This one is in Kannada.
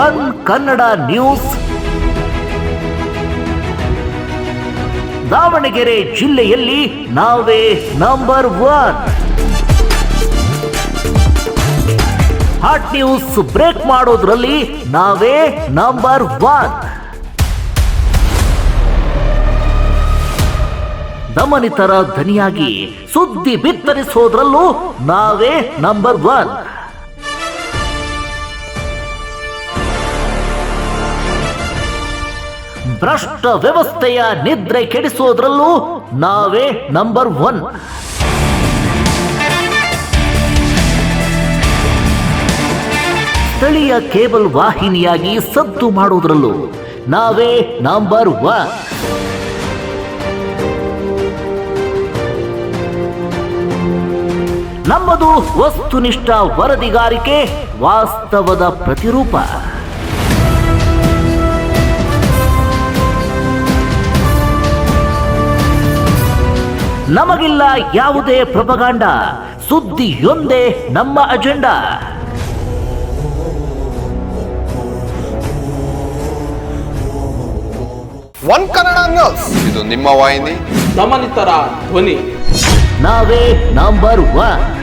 One Kannada news. ದಾವಣಗೆರೆ ಜಿಲ್ಲೆಯಲ್ಲಿ ನಾವೇ number one. Hot news break ಮಾಡೋದ್ರಲ್ಲಿ ನಾವೇ ನಂಬರ್ ಒನ್. ದಮನಿತರ ಧನಿಯಾಗಿ ಸುದ್ದಿ ಬಿತ್ತರಿಸೋದ್ರಲ್ಲೂ ನಾವೇ ನಂಬರ್ ಒನ್. ಭ್ರಷ್ಟ ವ್ಯವಸ್ಥೆಯ ನಿದ್ರೆ ಕೆಡಿಸೋದ್ರಲ್ಲೂ ನಾವೇ ನಂಬರ್ ಒನ್. ಸ್ಥಳೀಯ ಕೇಬಲ್ ವಾಹಿನಿಯಾಗಿ ಸದ್ದು ಮಾಡೋದ್ರಲ್ಲೂ ನಾವೇ ನಂಬರ್ ಒನ್. ನಮ್ಮದು ವಸ್ತುನಿಷ್ಠ ವರದಿಗಾರಿಕೆ ವಾಸ್ತವದ ಪ್ರತಿರೂಪ. ನಮಗಿಲ್ಲ ಯಾವುದೇ ಪ್ರಪಗಾಂಡ. ಸುದ್ದಿಯೊಂದೇ ನಮ್ಮ ಅಜೆಂಡಾ. ಒನ್ ಕನ್ನಡ ನ್ಯೂಸ್ ಇದು ನಿಮ್ಮ ವಾಹಿನಿ. ಸಮನಿತರ ಧ್ವನಿ. ನಾವೇ ನಂಬರ್ ಒನ್